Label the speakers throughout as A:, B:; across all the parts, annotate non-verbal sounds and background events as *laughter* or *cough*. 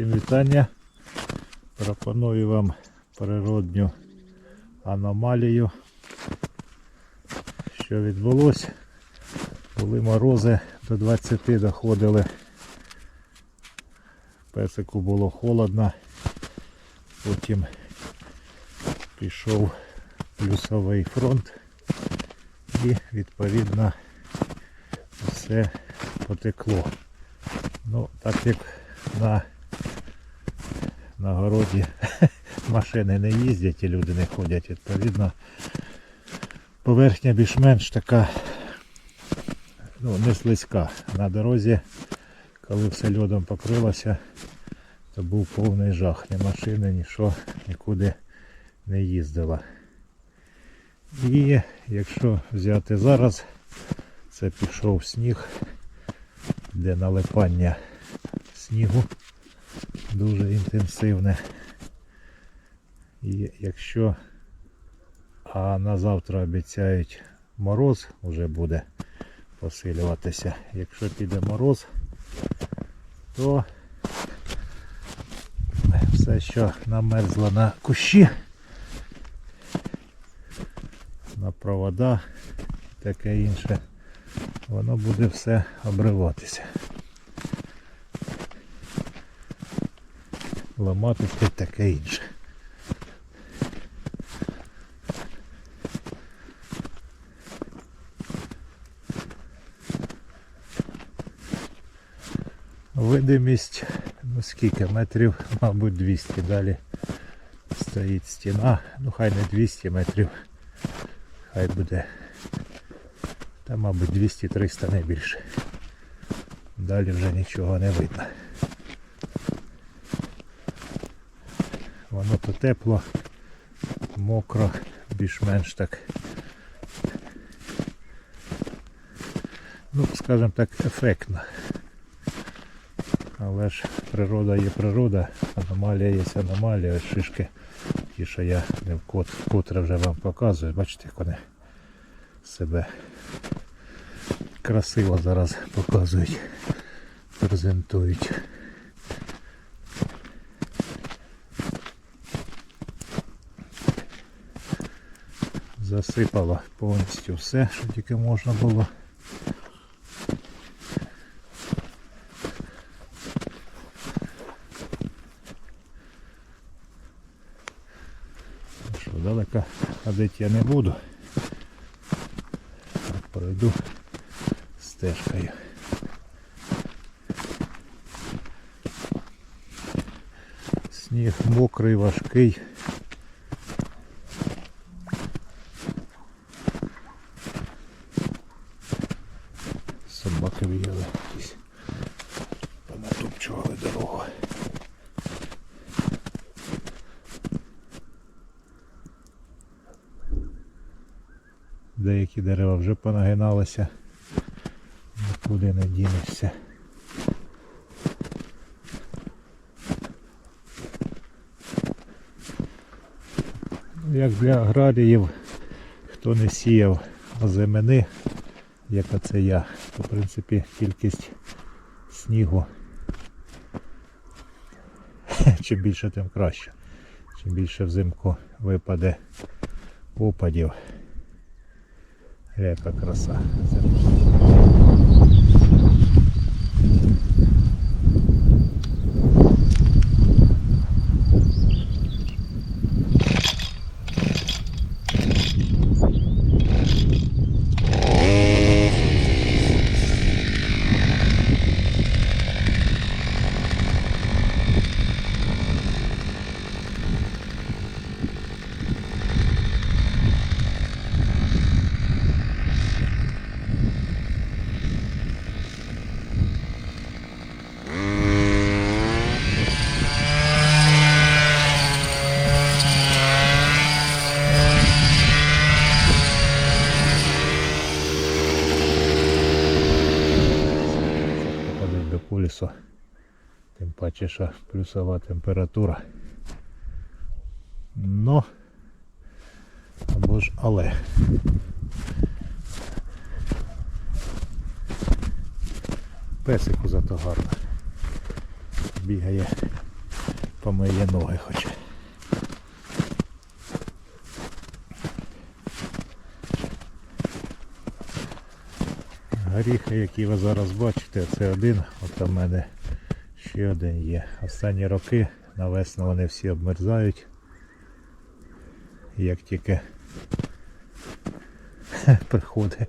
A: Всім вітання. Пропоную вам природню аномалію. Що відбулося? Були морози до 20 доходили. Песику було холодно. Потім пішов плюсовий фронт і відповідно все потекло. Ну, так як на, на городі *laughs* машини не їздять і люди не ходять, відповідно, поверхня більш-менш така ну, не слизька. На дорозі, коли все льодом покрилося, то був повний жах. Ні машини, нічого нікуди не їздила. І якщо взяти зараз, це пішов сніг, де налипання снігу дуже інтенсивне. І якщо а на завтра обіцяють мороз, вже буде посилюватися. Якщо піде мороз, то все, що намерзло на кущі, на провода і таке інше, воно буде все обриватися. Ламатися і таке інше. Видимість, ну скільки метрів, мабуть, 200 далі стоїть стіна, ну хай не 200 метрів, хай буде, та мабуть 200-300 не. Далі вже нічого не видно. Воно то тепло, мокро, більш-менш так. Ну, скажімо так, ефектно. Але ж природа є природа, аномалія є аномалія, шишки, ті, що я не вкотре вже вам показую, бачите, як вони себе красиво зараз показують, презентують. Засипало повністю все, що тільки можна було. Ну Що, далеко ходити я не буду. Пройду стежкою. Сніг мокрий, важкий. Вже понагиналися. Нікуди не дінешся. Ну, Як для аграріїв, хто не сіяв озимини, як оце я, то в принципі кількість снігу *laughs* чим більше, тим краще. Чим більше взимку випаде опадів. Яка краса. Тим плюсова температура. Ну або ж але. Песику зато гарно. бігає, помиє ноги хоче. Горіхи, які ви зараз бачите, це один, от у мене ще один є. Останні роки на весну вони всі обмерзають. Як тільки приходить,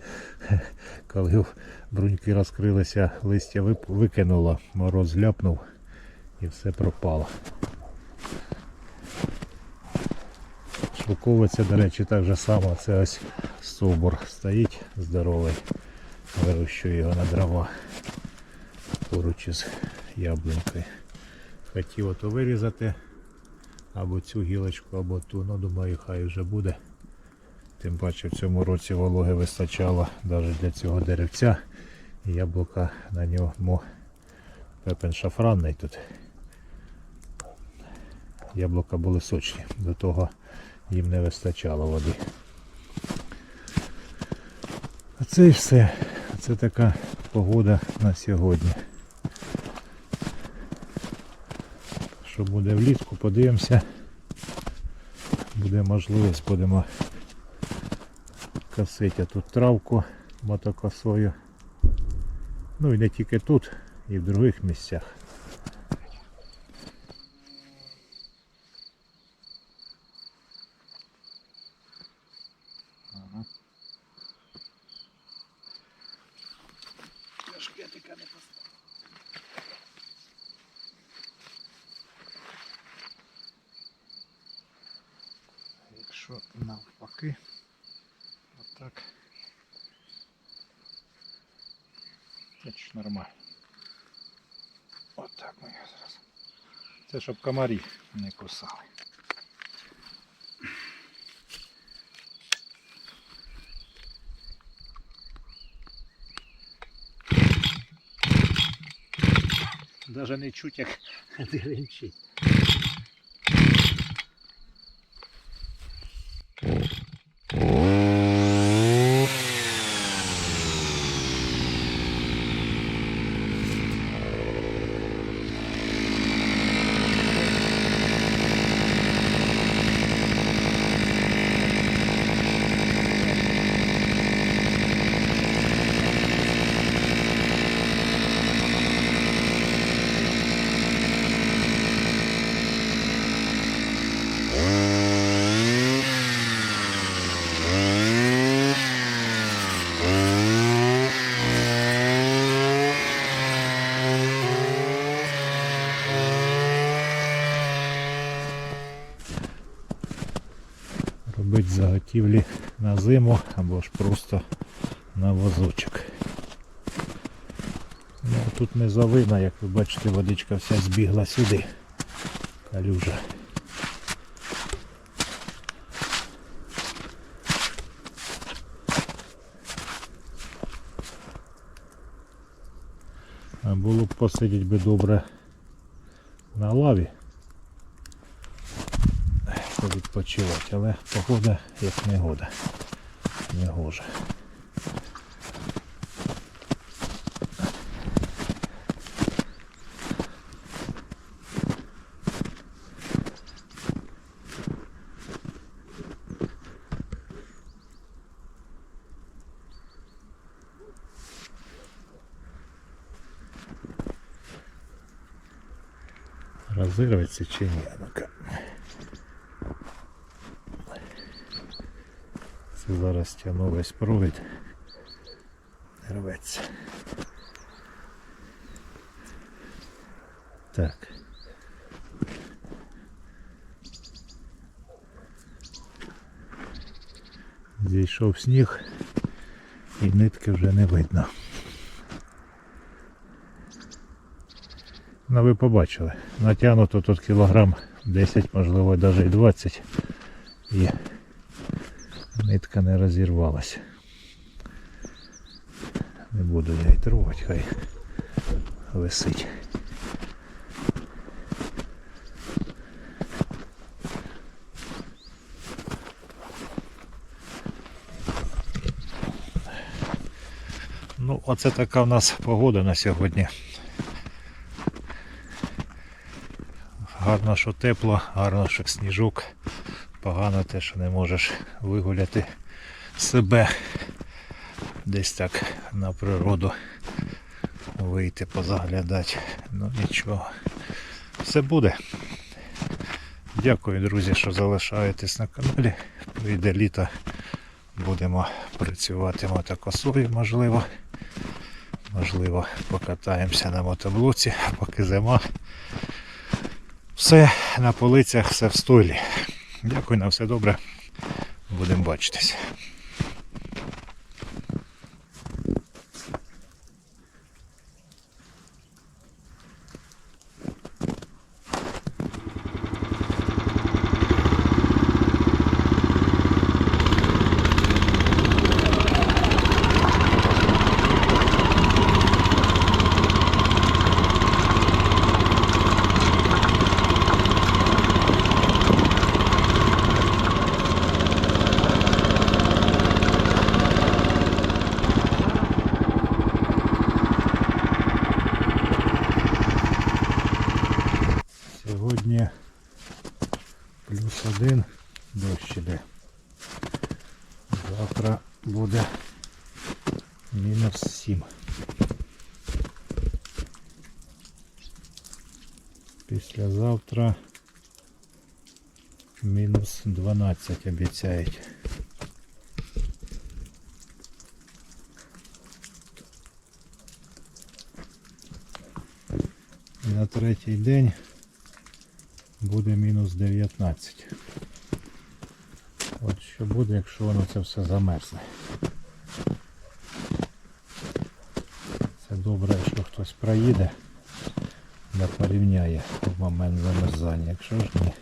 A: коли бруньки розкрилися, листя викинуло, мороз ляпнув і все пропало. Шовковиця, до речі, так же само, це ось стовбур стоїть здоровий, вирощую його на дрова поруч із яблунькою. Хотів ото вирізати або цю гілочку, або ту, ну думаю, хай вже буде. Тим паче в цьому році вологи вистачало навіть для цього деревця. Яблука на ньому пепен шафранний тут. Яблука були сочні, до того їм не вистачало води. А це і все. Це така погода на сьогодні. Що буде влітку, подивимося. Буде можливість, будемо косити тут травку мотокосою. Ну і не тільки тут, і в других місцях. Якщо навпаки, отак. Ж нормально. Отак ми його зараз. Це щоб комарі не кусали. Даже не чуть як *laughs* деренчить. Заготівлі на зиму або ж просто на возочок. Ну, тут не завина, як ви бачите, водичка вся збігла сюди. Калюжа. А було б посидіти би добре на лаві відпочивати, але погода як негода. Негоже. Розірветься чи ні? Ну-ка. Зараз тягну весь провід. Рветься. Так. Зійшов сніг і нитки вже не видно. Ну ви побачили. Натягнуто тут кілограм 10, можливо навіть і 20. І нитка не розірвалася. Не буду я й трогати, хай висить. Ну, оце така в нас погода на сьогодні. Гарно, що тепло, гарно, що сніжок. Погано те, що не можеш вигуляти себе десь так на природу вийти, позаглядати. Ну нічого. Все буде. Дякую, друзі, що залишаєтесь на каналі. Прийде літо. Будемо працювати мотокосою, можливо. Можливо, покатаємося на мотоблоці, поки зима. Все на полицях, все в стойлі. Дякую на все добре. Будемо бачитись. Сьогодні плюс один дощ іде. Завтра буде мінус сім. Післязавтра мінус 12 обіцяють. На третій день буде мінус 19. От що буде, якщо воно це все замерзне. Це добре, що хтось проїде, да порівняє в момент замерзання. Якщо ж ні.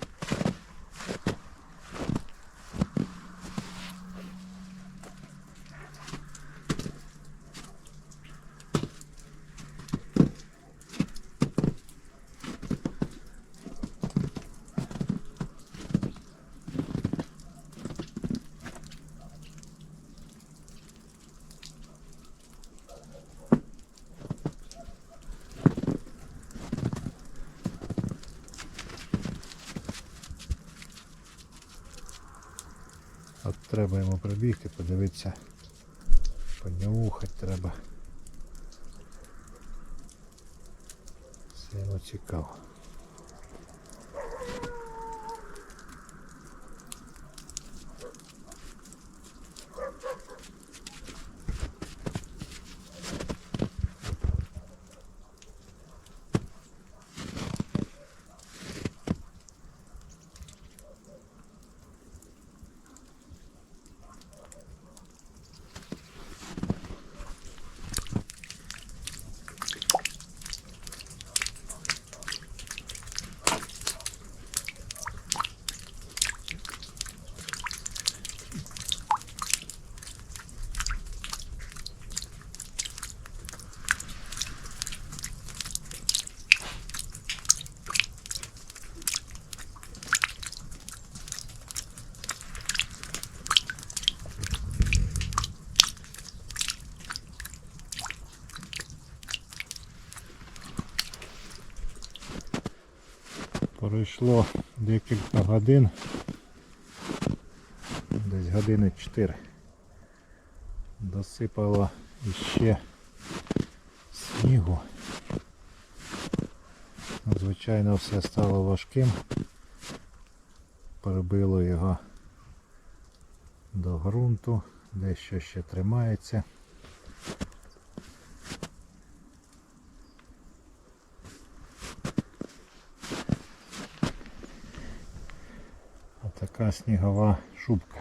A: От треба йому пробігти, подивитися, понюхати треба. Це йому цікаво. Пройшло декілька годин, десь години 4. Досипало іще снігу. Звичайно, все стало важким. Прибило його до ґрунту, дещо ще тримається. Така снігова шубка.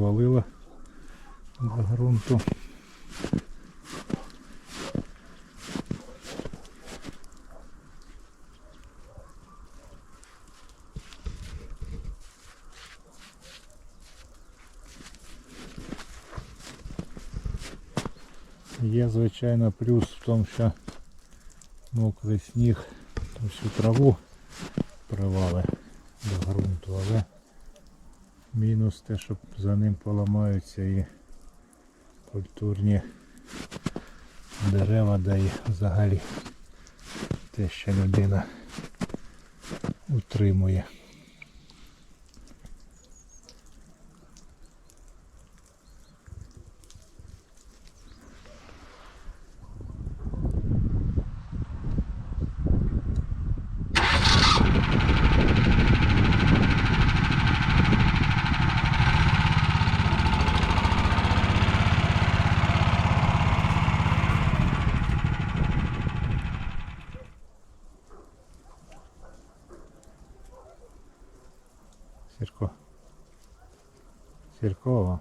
A: Привалило до ґрунту. Є, звичайно, плюс в тому, що мокрий сніг всю траву привали до ґрунту, але мінус те, що за ним поламаються і культурні дерева, да і взагалі те, що людина утримує. Сіркова.